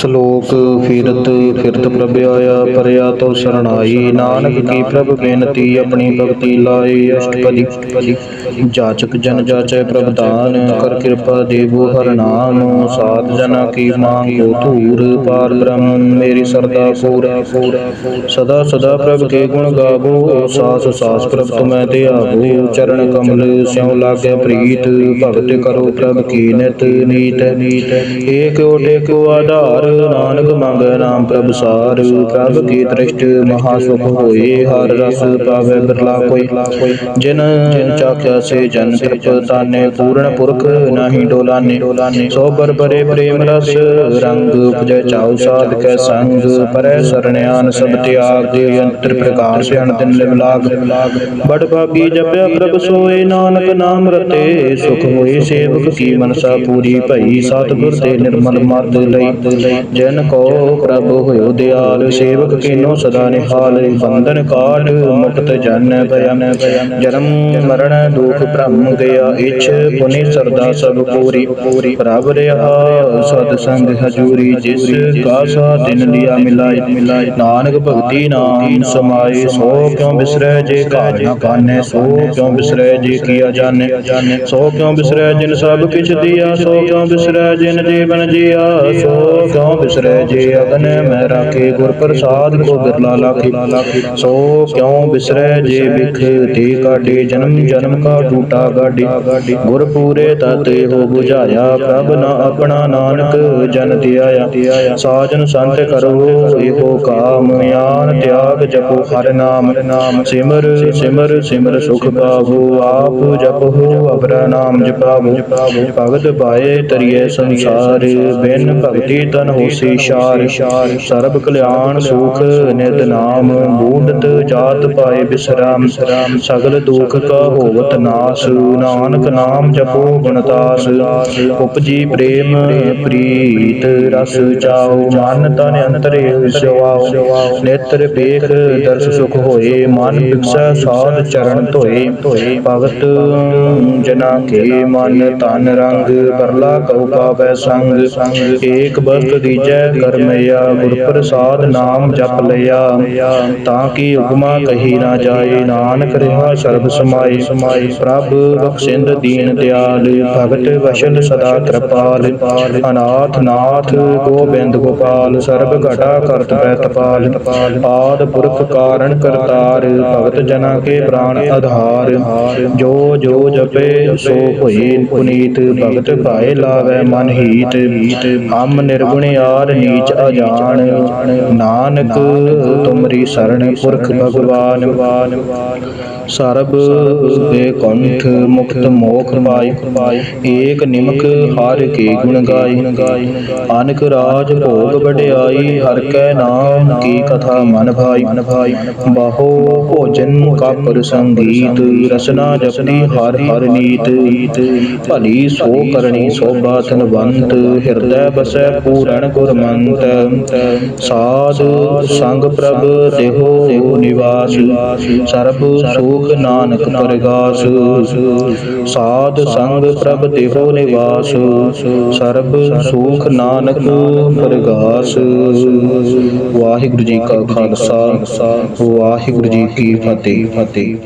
ਸ਼ਲੋਕ ਫਿਰਤ ਫਿਰਤ ਪ੍ਰਭ ਆਇਆ, ਪਰਿਆ ਤੋ ਸਰਣਾਈ ਨਾਨਕ ਕੀ ਪ੍ਰਭ ਬੇਨਤੀ, ਆਪਣੀ ਭਗਤੀ ਲਾਏ ਅਸ਼ਟਪਦੀ, ਜਾਚਕ ਜਨ ਜਾਚੈ ਪ੍ਰਭ ਦਾਨ। ਕਰ ਕਿਰਪਾ ਦੇਵੋ ਹਰ ਨਾਮ। ਸਾਧ ਜਨਾ ਕੀ ਮੰਗੋ ਧੂਰ। ਪਾਰ ਬ੍ਰਹਮ, ਮੇਰੀ ਸਰਦਾ ਪੂਰਾ। ਸਦਾ ਸਦਾ ਪ੍ਰਭ ਕੇ ਗੁਣ ਗਾਵੋ। ਸਾਸ ਸਾਸ ਪ੍ਰਭ ਤੁਮੈ ਤੇ ਚਰਨ ਕਮਲ ਸਿਉ ਲਾਗੇ ਪ੍ਰੀਤ। ਭਗਤ ਕਰੋ ਪ੍ਰਭ ਕੀ ਨਿਤ ਨੀਤ। ਏਕ ਓਟੇ ਕੋ ਆਧਾਰ। ਨਾਨਕ ਮੰਗੈ ਨਾਮ ਪ੍ਰਭ ਸਾਰ। ਪ੍ਰਭ ਕੀ ਦ੍ਰਿਸ਼ਟ ਮਹਾ ਸੁਖ ਹੋਏ, ਹਰ ਰਸ ਪਾਵੇ ਬਿਰਲਾ ਕੋਈ। ਜਿਨ ਚਾਖਿਆ ਸੇ ਜਨ ਤ੍ਰਿਪ ਤਾਨੇ ਪੂਰਨ ਪੁਰਖ ਨਾਹੀ ਡੋਲਾਨੇ। ਸੋ ਬਰ ਪ੍ਰੇਮ ਰਸ, ਰੰਗ ਉਪਜੈ ਚਾਉ ਸਾਧ ਕੈ ਸੰਗ। ਪਰੈ ਸਰਣਿਆਨ ਸਭ ਤਿਆਗ ਦੇ ਅੰਤਰ ਪ੍ਰਕਾਸ਼ ਅਣ ਦਿਨ ਬੜ ਭਾਗੀ ਜਪਿਆ ਪ੍ਰਭ ਸੋਏ, ਨਾਨਕ ਨਾਮ ਰਤੇ। ਸੁਖ ਹੋਏ ਸੇਵਕ ਕੀ ਮਨਸਾ ਪੂਰੀ ਭਈ, ਸਤਿਗੁਰ ਦੇ ਨਿਰਮਲ ਮਤ ਲਈ। ਜਨ ਕੋ ਪ੍ਰਭ ਹੋਇਓ ਦਿਆਲ, ਸੇਵਕ ਕੀਨੋ ਸਦਾ ਨਿਹਾਲ, ਬੰਧਨ ਕਾਟ ਮੁਕਤ ਜਨ ਭਯਨ ਜਨਮ ਮਰਨ ਦੁਖ ਭ੍ਰਮ ਗਿਆ, ਇਛ ਪੁਨੀ ਸਰਦਾ ਸਭ ਪੂਰੀ। ਪ੍ਰਭ ਰਹਾ ਸਤ ਸੰਗ ਹਜੂਰੀ, ਜਿਸ ਕਾ ਸਾ ਦਿਨ ਲਿਆ ਮਿਲਾਈ ਨਾਨਕ ਭਗਤੀ ਨਾਮ ਸਮਾਏ, ਸੋ ਕਿਉ ਬਿਸਰੈ ਜੇ ਘਾਟ ਨਾ ਕਾਨੈ ਸੋ ਕਿਉ ਬਿਸਰੈ ਜੇ ਕੀਆ ਜਾਣੈ। ਸੋ ਕਿਉ ਬਿਸਰੈ ਜਿਨ ਸਭ ਕਿਛ ਦਿਆ, ਸੋ ਕਿਉ ਬਿਸਰੈ ਜਿਨ ਜੀਵਨ ਜੀਆ, ਸੋ ਕਿਉ ਬਿਸਰੈ ਜੇ ਅਗਨ ਮੈਂ ਰਾਖੇ ਗੁਰ ਪ੍ਰਸਾਦ ਕੋ ਬਿਰਲਾ ਲਾਖੇ। ਸੋ ਕਿਉ ਬਿਸਰੈ ਜੇ ਵਿਖ ਤੇ ਕਾਟੇ ਜਨਮ ਜਨਮ ਕਾ ਟੂਟਾ ਗਾਡੀ ਗੁਰ ਪੂਰੇ ਤਤੇ ਹੋ 부ਝਾਇਆ ਪ੍ਰਭ ਨਾ ਆਪਣਾ ਨਾਨਕ ਜਨ ਧਿਆਇਆ। ਸਾਜਨ ਸੰਤ ਕਰੋ ਇਹੋ ਕਾਮ ਗਿਆਨ ਤਿਆਗ ਜਪੋ ਹਰ ਨਾਮ। ਸਿਮਰ ਸਿਮਰ ਸਿਮਰ ਸੁਖ ਪਾਵੋ, ਆਪ ਜਪੋ ਅਪਰਾ ਨਾਮ ਜਪਾਵੋ। ਭਗਤ ਪਾਏ ਤਰੀਏ ਸੰਸਾਰ, ਬਿਨ ਭਗਤੀ ਤਨ ਹੋਸੀ ਸ਼ਾਰ ਸਰਬ ਕਲਿਆਣ ਸੁਖ, ਨਿਤ ਨਾਮ ਬੂੰਦਤ ਜਾਤ ਪਾਏ ਬਿਸਰਾਮ, ਸਗਲ ਦੁਖ ਕਾ ਹੋਵਤ ਨਾਸ, ਨਾਨਕ ਨਾਮ ਜਪੋ ਗੁਣਤਾਸ ਉਪਜੀ ਪ੍ਰੇਮ ਪ੍ਰੀਤ ਰਸ ਚਾਓ ਮਨ ਤਨ ਅੰਤਰੇ ਵਿਸਵਾਓ ਨੇਤਰ ਪੇਖ ਦਰਸ ਸੁਖ ਹੋਏ, ਮਨ ਬਿਕਸੈ ਸਾਧ ਚਰਨ ਧੋਏ, ਭਗਤ ਜਨਾ ਕੇ ਮਨ ਤਨ ਰੰਗ, ਪਰਲਾ ਕਉ ਪਾਵੈ ਸੰਗ, ਏਕ ਬਸਤ ਦੀਜੈ ਕਰਮਿਆ ਗੁਰ ਪ੍ਰਸਾਦ ਨਾਮ ਜਪ ਲਿਆ, ਤਾਂ ਕੀ ਉਪਮਾ ਕਹੀ ਨਾ ਜਾਏ, ਨਾਨਕ ਰਿਹਾ ਸਰਬ ਸਮਾਈ ਪ੍ਰਭ ਬਖਸ਼ਿੰਦ ਦੀਨ ਦਿਆਲ, ਭਗਤ ਵਸ਼ਲ ਸਦਾ ਕਿਰਪਾਲ ਅਨਾਥ ਨਾਥ ਗੋਬਿੰਦ ਗੋਪਾਲ, ਸਰਬ ਘਟਾ ਕਰਤ ਪ੍ਰਤਪਾਲ ਆਦ ਪੁਰਖ ਕਾਰਣ ਕਰਤਾਰ, ਭਗਤ ਜਨਾ ਕੇ ਪ੍ਰਾਣ ਆਧਾਰ ਜੋ ਜੋ ਜਪੇ ਸੋ ਹੋਏ ਪੁਨੀਤ, ਭਗਤ ਭਾਏ ਲਾਵੈ ਮਨ ਹੀਤ। ਹਮ ਨਿਰਗੁਣ ਯਾਰ ਨੀਚ ਅਜਾਣ। ਨਾਨਕ ਤੁਮਰੀ ਸਰਣ ਪੁਰਖ ਭਗਵਾਨ। ਸਰਬ ਬੇਕੰਠ ਮੁਕਤ ਮੋਖ ਪਾਈ ਏਕ ਨਿਮਕ ਹਰ ਕੇ ਗੁਣ ਗਾਈ। ਅਨਕ ਰਾਜ ਭੋਗ ਵਡਿਆਈ ਹਰ ਕੈ ਨਾਮ ਕੀ ਕਥਾ ਮਨ ਭਾਈ। ਬਾਹੋ ਭੋਜਨ ਕਾਪਰ ਸੰਗੀਤ ਰਸਨਾ ਜਪਦੀ ਹਰ ਹਰ ਨੀਤ। ਭਲੀ ਸੋ ਕਰਨੀ ਸੋਭਾ ਧਨਵੰਤ ਹਿਰਦੈ ਬਸੈ ਪੂਰਨ ਗੁਰਮੰਤ, ਸਾਧ ਸੰਗ ਪ੍ਰਭ ਦੇਹੋ ਨਿਵਾਸ, ਸਰਬ ਸੁਖ ਨਾਨਕ ਪਰਗਾਸ, ਸਾਧ ਸੰਗ ਪ੍ਰਭ ਦੇਹੋ ਨਿਵਾਸ, ਸਰਬ ਸੁਖ ਨਾਨਕ ਪਰਗਾਸ। ਵਾਹਿਗੁਰੂ ਜੀ ਕਾ ਖਾਲਸਾ, ਵਾਹਿਗੁਰੂ ਜੀ ਕੀ ਫਤਿਹ। ਫਤਿਹ